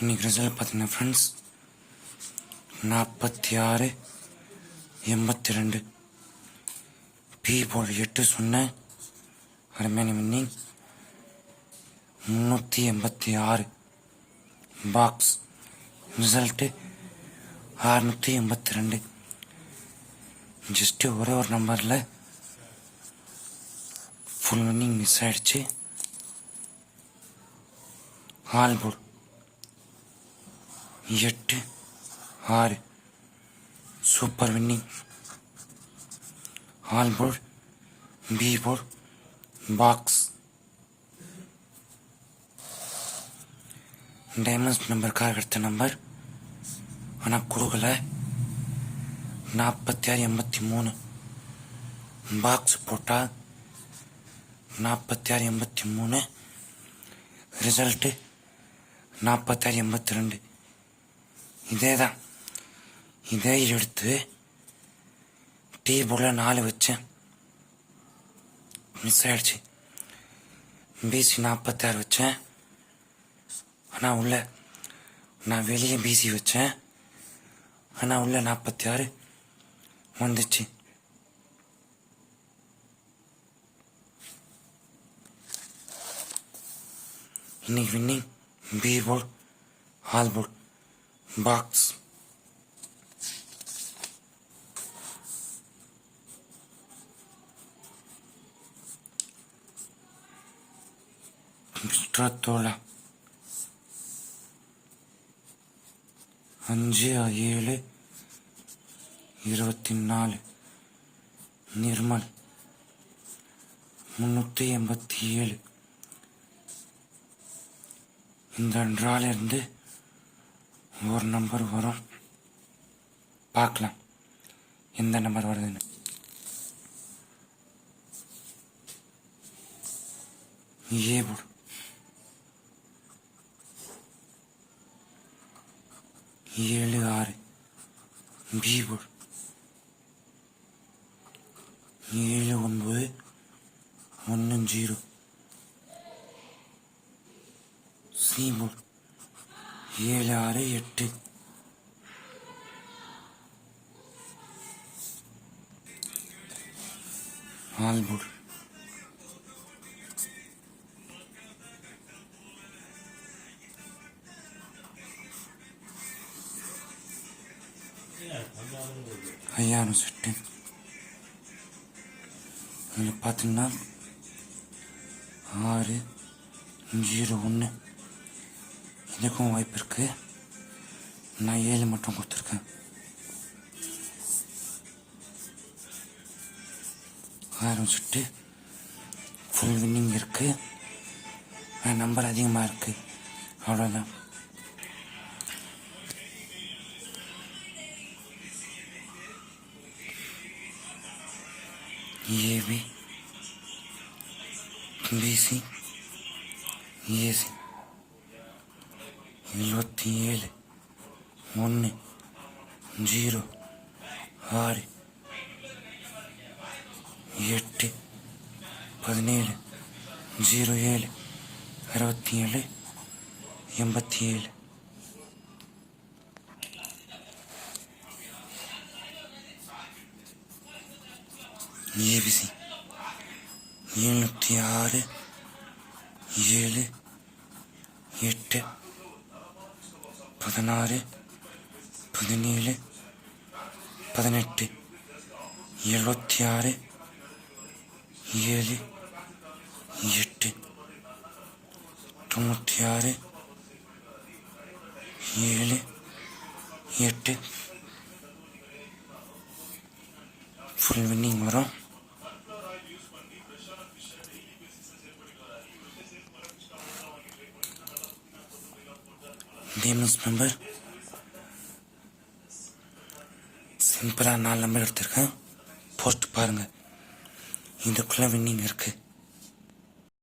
இன்னைக்கு ரிசல்ட் பார்த்தீங்கன்னா ஃப்ரெண்ட்ஸ் நாற்பத்தி ஆறு எண்பத்தி ரெண்டு. பி போல் எட்டு சொன்னேன். அருமையான வின்னிங் முந்நூற்றி எண்பத்தி ஆறு. பாக்ஸ் ரிசல்ட்டு அறுநூற்றி எண்பத்தி ரெண்டு. ஜஸ்ட்டு ஒரே ஒரு நம்பரில் ஃபுல் வின்னிங் மிஸ் ஆயிடுச்சு. ஆல் போர்டு எட்டு ஆறு. Super winning all board B board box diamonds நம்பருக்காக எடுத்த நம்பர் ஆனால் கொடுக்கல. நாற்பத்தி ஆறு எண்பத்தி மூணு. பாக்ஸ் போட்டால் நாற்பத்தி ஆறு எண்பத்தி மூணு. ரிசல்ட்டு நாற்பத்தாறு எண்பத்தி ரெண்டு. இதே தான் இதே எடுத்து டீ போர்டில் நாலு வச்சேன். மிஸ் ஆயிடுச்சு. பிசி நாற்பத்தாறு வச்சேன். ஆனால் உள்ள நான் வெளியே பிசி வச்சேன். ஆனால் உள்ள நாற்பத்தி ஆறு வந்துச்சு. இன்னைக்கு winning B board all board box மிஸ்ட்ரத்தோலா அஞ்சு ஏழு இருபத்தி நாலு நிர்மல். முன்னூற்றி எண்பத்தி ஏழு. இந்த இருந்து ஒரு நம்பர் வரும். பார்க்கலாம். எந்த நம்பர் வருதுன்னு. ஏ போடு. ஏழு ஆறு. பி போடு. ஏழு ஒன்பது. ஒன்று ஜீரோ. சி போடு. ஏழு ஆறு எட்டு. ஆல் போடு ஐயாயிரம் செட்டு. இதில் பார்த்தீங்கன்னா ஆறு ஜீரோ ஒன்று. இதுக்கும் வாய்ப்பு இருக்கு. நான் ஏழு மட்டும் கொடுத்துருக்கேன். ஆரம்பிச்சுட்டு ஃபுல் வின்னிங் இருக்கு. நம்பர் அதிகமாக இருக்கு. அவ்வளோதான் ஏபி பிசி ஏசி எழுபத்தி ஏழு ஒன்று ஜீரோ ஆறு எட்டு பதினேழு ஜீரோ ஏழு அறுபத்தி ஏழு எண்பத்தி ஏழு ஏபிசி எழுநூற்றி ஆறு ஏழு எட்டு பதினாறு பதினேழு பதினெட்டு எழுபத்தி ஆறு ஏழு எட்டு தொண்ணூற்றி ஆறு ஏழு எட்டு. ஃபுல் வின்னிங் வரும். டேமஸ் மெம்பர் சிம்பிளாக நாலு நம்பர் எடுத்திருக்கேன் போஸ்ட் பாருங்கள் இதுக்குள்ளே வின்னிங் இருக்குது